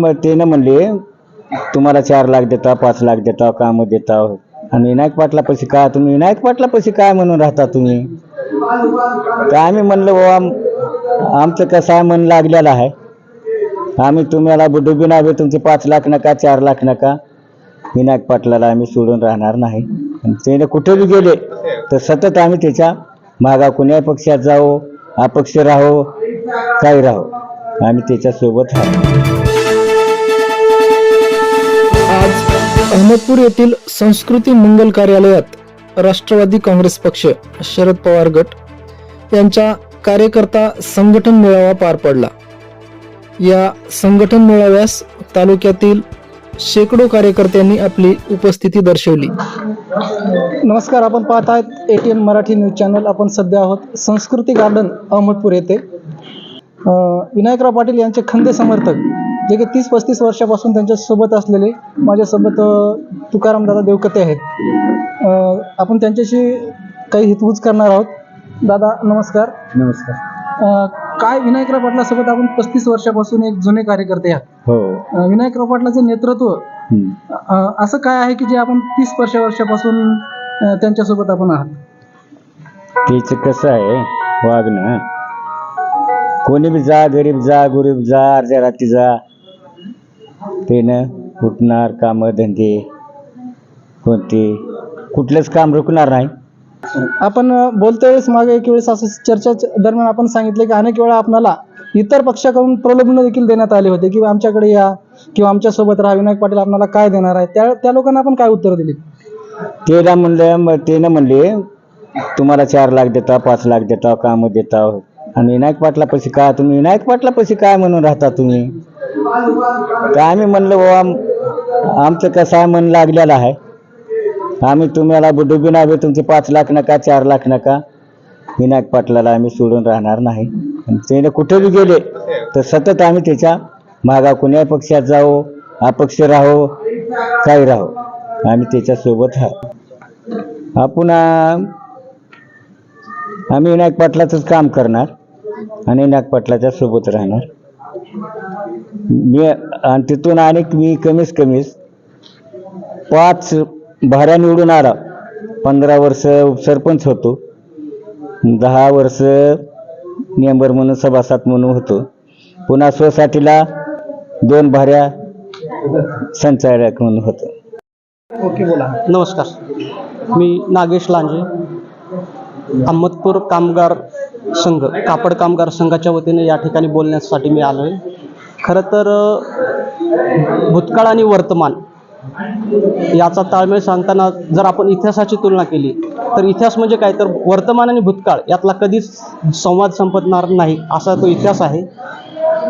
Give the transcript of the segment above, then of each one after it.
मग त्यानं म्हणले तुम्हाला चार लाख देता पाच लाख देता कामं देता. आणि विनायक पाटला पैसे काय तुम्ही विनायक पाटला पैसे काय म्हणून राहता तुम्ही? तर आम्ही म्हणलं बाबा आमचं कसं आहे? मन लागलेलं आहे. आम्ही तुम्हाला डुबी हवे तुमचे पाच लाख नका चार लाख नका. विनायक पाटलाला आम्ही सोडून राहणार नाही. त्याने कुठे बी गेले तर सतत आम्ही त्याच्या मागा कुण्या पक्षात जावो अपक्ष राहो काही राहो. आम्ही त्याच्यासोबत राहू. अहमदपूर येथील संस्कृती मंगल कार्यालयात राष्ट्रवादी काँग्रेस पक्ष शरद पवार गट यांच्या कार्यकर्ता संघटन मेळावा पार पडला. या संघटन मेळाव्यास तालुक्यातील शेकडो कार्यकर्त्यांनी आपली उपस्थिती दर्शवली. नमस्कार आपण पाहत आहेत एटीएन मराठी न्यूज चॅनल. आपण सध्या आहोत संस्कृती गार्डन अहमदपूर येथे. विनायकराव पाटील यांचे खंदे समर्थक जे की तीस पस्तीस वर्षापासून त्यांच्यासोबत असलेले माझ्यासोबत तुकाराम दादा देवकते आहेत. आपण त्यांच्याशी काही हितगुज करणार आहोत. दादा नमस्कार. नमस्कार. काय विनायकराव पाटलासोबत आपण पस्तीस वर्षापासून एक जुने कार्यकर्ते आहात? हो. विनायकराव पाटलाचं नेतृत्व असं काय आहे की जे आपण तीस वर्ष वर्षापासून त्यांच्यासोबत आपण आहात? त्याचं कसं आहे वागणं कोणी बी जा गरीब जा गरीब जा अर्ध्या रात्री जा त्यानं उठणार कामं धंदे कोणते कुठलंच काम रुकणार नाही. आपण अ, बोलत्या वेळेस मागे एक वेळेस असं चर्चा दरम्यान आपण सांगितले की अनेक वेळा आपल्याला इतर पक्षाकडून प्रलोभन देखील देण्यात आले होते किंवा आमच्याकडे या किंवा आमच्यासोबत राहा. विनायक पाटील आपल्याला काय देणार आहे? त्या त्या लोकांना आपण काय उत्तर दिली? त्याला म्हणलं मग त्यानं म्हणले तुम्हाला चार लाख देता पाच लाख देता कामं देता. आणि विनायक पाटला पैसे काय तुम्ही विनायक पाटला पैसे काय म्हणून राहता तुम्ही? तर आम्ही म्हणलं बाबा आमचं कसं आहे? मन लागलेलं आहे. आम्ही तुम्हाला डुबी नावे तुमचे पाच लाख नका चार लाख नका. विनायक पाटलाला आम्ही सोडून राहणार नाही. त्याने कुठे बी गेले तर सतत आम्ही त्याच्या मागा कुण्या पक्षात जावो अपक्ष राहो काही राहो. आम्ही त्याच्यासोबत आहे आपण आम्ही विनायक पाटलाचंच काम करणार आणि विनायक पाटलाच्या सोबत राहणार. मी आणि तिथून अनेक मी कमीच कमीच पाच भाऱ्या निवडून आला. पंधरा वर्ष सरपंच होतो. दहा वर्ष मेंबर म्हणून सभासद म्हणून होतो. पुन्हा सोसायटीला दोन भाऱ्या संचालक म्हणून होतो. ओके बोला. नमस्कार. मी नागेश लांजे. अहमदपूर कामगार संघ कापड कामगार संघाच्या वतीने या ठिकाणी बोलण्यासाठी मी आलो आहे खरं तर भूतकाळ आणि वर्तमान याचा ताळमेळ सांगताना जर आपण इतिहासाची तुलना केली तर इतिहास म्हणजे काय? तर वर्तमान आणि भूतकाळ यातला कधीच संवाद संपतणार नाही असा तो इतिहास आहे.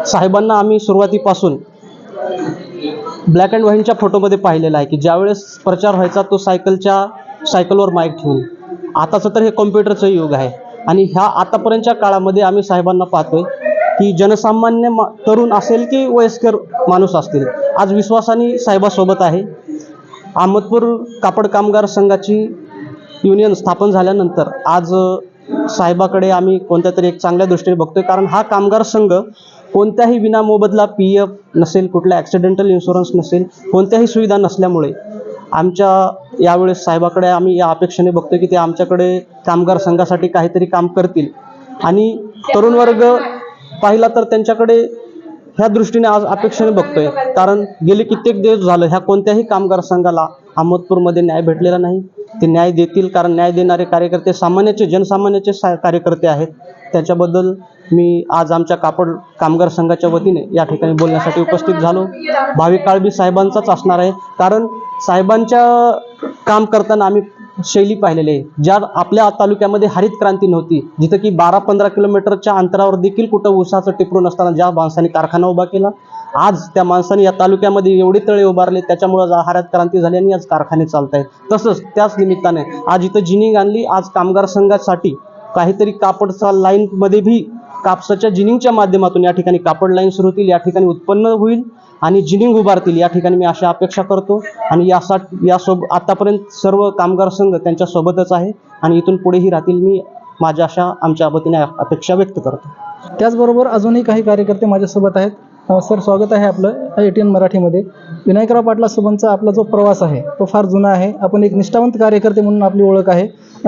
साहेबांना आम्ही सुरुवातीपासून ब्लॅक अँड व्हाईटच्या फोटोमध्ये पाहिलेला आहे की ज्यावेळेस प्रचार व्हायचा तो सायकलच्या सायकलवर माईक ठेवून. आताचं तर हे कॉम्प्युटरचं युग आहे आणि ह्या आतापर्यंतच्या काळामध्ये आम्ही साहेबांना पाहतोय की जनसामान्य मा तरुण असेल की वयस्कर माणूस असतील. आज विश्वासाने साहेबासोबत आहे. अहमदपूर कापड कामगार संघाची युनियन स्थापन झाल्यानंतर आज साहेबाकडे आम्ही कोणत्या तरी एक चांगल्या दृष्टीने बघतोय. कारण हा कामगार संघ कोणत्याही विनामोबदला पी एफ नसेल कुठला ॲक्सिडेंटल इन्शुरन्स नसेल कोणत्याही सुविधा नसल्यामुळे आमच्या यावेळेस साहेबाकडे आम्ही या अपेक्षेने बघतोय की ते आमच्याकडे कामगार संघासाठी काहीतरी काम करतील. आणि तरुण वर्ग पाहिला तर त्यांच्याकडे ह्या दृष्टीने आज अपेक्षेने बघतोय. कारण गेले कित्येक दिवस झालं ह्या कोणत्याही कामगार संघाला अहमदपूरमध्ये न्याय भेटलेला नाही. ते न्याय देतील कारण न्याय देणारे कार्यकर्ते सामान्याचे जनसामान्याचे सा कार्यकर्ते आहेत. त्याच्याबद्दल मी आज आमच्या कापड कामगार संघाच्या वतीने या ठिकाणी बोलण्यासाठी उपस्थित झालो. भावी काळबी साहेबांचाच असणार आहे. कारण साहेबांच्या काम करताना आम्ही शैली पाहिलेली आहे. ज्या आपल्या तालुक्यामध्ये हरित क्रांती नव्हती. जिथं की बारा पंधरा किलोमीटरच्या अंतरावर देखील कुठं उसाचं टिपरून असताना ज्या माणसाने कारखाना उभा केला आज त्या माणसाने या तालुक्यामध्ये एवढे तळे उभारले त्याच्यामुळं आज हरित क्रांती झाली आणि आज कारखाने चालत आहेत तसंच त्याच निमित्ताने आज इथं जिनिंग आणली आज कामगार संघासाठी काहीतरी कापडचा लाईनमध्ये बी कापसाच्या जिनिंगच्या माध्यमातून या ठिकाणी कापड लाईन सुरू होतील या ठिकाणी उत्पन्न होईल आणि जिनिंग उभारतील. या ठिकाणी मी अशा अपेक्षा करतो आणि यासाठी यासोब आतापर्यंत सर्व कामगार संघ त्यांच्या सोबतच आहे आणि इथून पुढेही राहतील मी माझ्या अशा आमच्या वतीने अपेक्षा व्यक्त करतो. त्याचबरोबर अजूनही काही कार्यकर्ते माझ्यासोबत आहेत. सर स्वागत आहे आपलं ए टी एन मराठीमध्ये. विनायकराव पाटलासोबतचा आपला जो प्रवास आहे तो फार जुना आहे. आपण एक निष्ठावंत कार्यकर्ते म्हणून आपली ओळख आहे.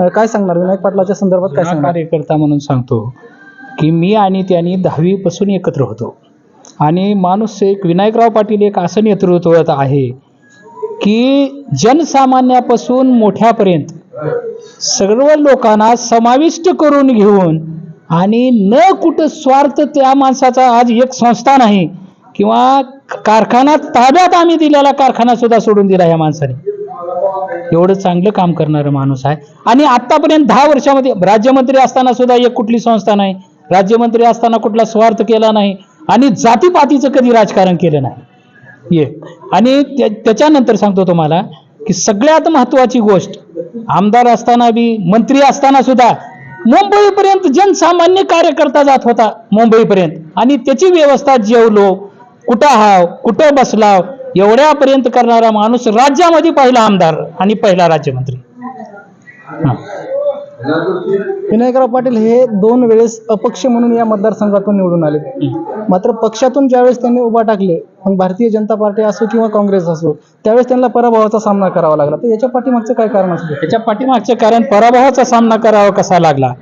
काय सांगणार? विनायक पाटलाच्या संदर्भात काय कार्यकर्ता म्हणून सांगतो. की मी आणि त्यांनी दहावीपासून एकत्र होतो. आणि माणूस एक विनायकराव पाटील एक असं नेतृत्व आहे की जनसामान्यापासून मोठ्यापर्यंत सर्व लोकांना समाविष्ट करून घेऊन आणि न कुठं स्वार्थ त्या माणसाचा आज एक संस्था नाही किंवा कारखाना ताब्यात आम्ही दिलेला कारखाना सुद्धा सोडून दिला या माणसाने. एवढं चांगलं काम करणारा माणूस आहे. आणि आतापर्यंत दहा वर्षामध्ये राज्यमंत्री असताना सुद्धा एक कुठली संस्था नाही. राज्यमंत्री असताना कुठला स्वार्थ केला नाही आणि जातीपातीचं कधी राजकारण केलं नाही. एक आणि त्याच्यानंतर सांगतो तुम्हाला की सगळ्यात महत्वाची गोष्ट आमदार असताना बी मंत्री असताना सुद्धा मुंबईपर्यंत जनसामान्य कार्यकर्ता जात होता मुंबईपर्यंत. आणि त्याची व्यवस्था जेवलो कुठं हाव कुठं बसलाव एवढ्यापर्यंत करणारा माणूस राज्यामध्ये पहिला आमदार आणि पहिला राज्यमंत्री. हा. विनायकराव पाटील हे दोन वेळेस अपक्ष म्हणून या मतदारसंघातून निवडून आले. मात्र पक्षातून ज्यावेळेस त्यांनी उभा टाकले मग भारतीय जनता पार्टी असो किंवा काँग्रेस असो त्यावेळेस त्यांना पराभवाचा सामना करावा लागला. तर याच्या पाठीमागचं काय कारण असतं? याच्या पाठीमागचं कारण पराभवाचा सामना करावा कसा लागला?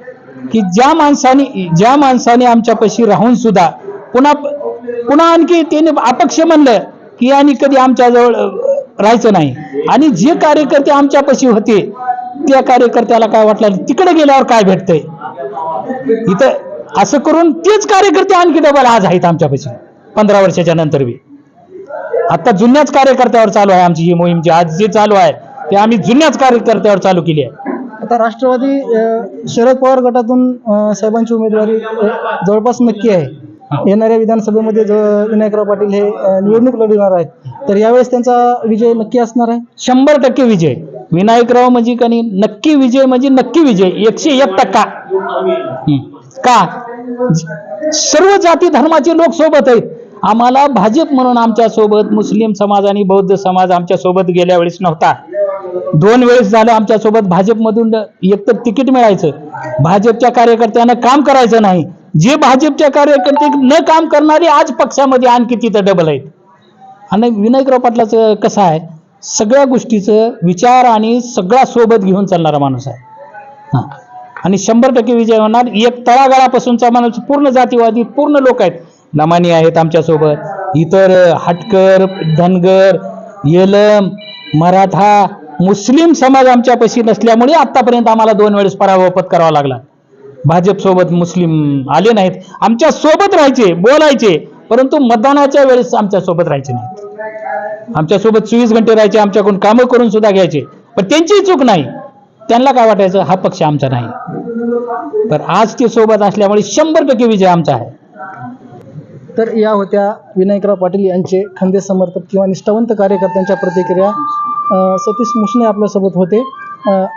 की ज्या माणसाने ज्या माणसाने आमच्यापाशी राहून सुद्धा पुन्हा पुन्हा आणखी त्याने अपक्ष म्हणलं की आणि कधी आमच्याजवळ राहायचं नाही. आणि जे कार्यकर्ते आमच्यापाशी होते त्या कार्यकर्त्याला काय वाटलं तिकडे गेल्यावर काय भेटतंय? इथं असं करून तेच कार्यकर्ते आणखी डबल आज आहेत आमच्यापाशी पंधरा वर्षाच्या नंतर बी. आता जुन्याच कार्यकर्त्यावर चालू आहे आमची ही मोहीम जी आज जे चालू आहे ते आम्ही जुन्याच कार्यकर्त्यावर चालू केली आहे. आता राष्ट्रवादी शरद पवार गटातून साहेबांची उमेदवारी जवळपास नक्की आहे. येणाऱ्या विधानसभेमध्ये जो विनायकराव पाटील हे निवडणूक लढवणार आहेत तर यावेळेस त्यांचा विजय नक्की असणार आहे? शंभर टक्के विजय. विनायकराव म्हणजे का नाही नक्की विजय म्हणजे नक्की विजय एकशे एक टक्का. का? सर्व जाती धर्माचे लोक सोबत आहेत. आम्हाला भाजप म्हणून आमच्यासोबत मुस्लिम समाज आणि बौद्ध समाज आमच्यासोबत गेल्या वेळेस नव्हता. दोन वेळेस झालं आमच्यासोबत भाजपमधून एकतर तिकीट मिळायचं. भाजपच्या कार्यकर्त्यांना काम करायचं नाही. जे भाजपच्या कार्यकर्ते न काम करणारे आज पक्षामध्ये आणखी तिथं डबल आहेत. आणि विनायकराव पाटलाचं कसं आहे? सगळ्या गोष्टीचं विचार आणि सगळा सोबत घेऊन चालणारा माणूस आहे. हां. आणि शंभर टक्के विजय होणार. एक तळागाळापासूनचा माणूस पूर्ण जातीवादी पूर्ण लोक आहेत. लमानी आहेत आमच्यासोबत. इतर हटकर धनगर येलम मराठा मुस्लिम समाज आमच्यापाशी नसल्यामुळे आतापर्यंत आम्हाला दोन वेळेस पराभव पत्करावा लागला. भाजपसोबत मुस्लिम आले नाहीत. आमच्यासोबत राहायचे बोलायचे परंतु मतदानाच्या वेळेस आमच्यासोबत राहायचे नाहीत. आमच्यासोबत चोवीस घंटे राहायचे आमच्याकडून कामं करून सुद्धा घ्यायचे. पण त्यांची चूक नाही. त्यांना काय वाटायचं? हा पक्ष आमचा नाही. तर आज ते सोबत असल्यामुळे शंभर टक्के विजय आमचा आहे. तर या होत्या विनायकराव पाटील यांचे खंदे समर्थक किंवा निष्ठावंत कार्यकर्त्यांच्या प्रतिक्रिया. सतीश मुसणे आपल्यासोबत होते.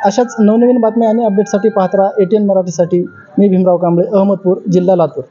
अशाच नवनवीन बातम्या आणि अपडेटसाठी पाहत राहा ए टी एन मराठीसाठी. मी भीमराव कांबळे अहमदपूर जिल्हा लातूर.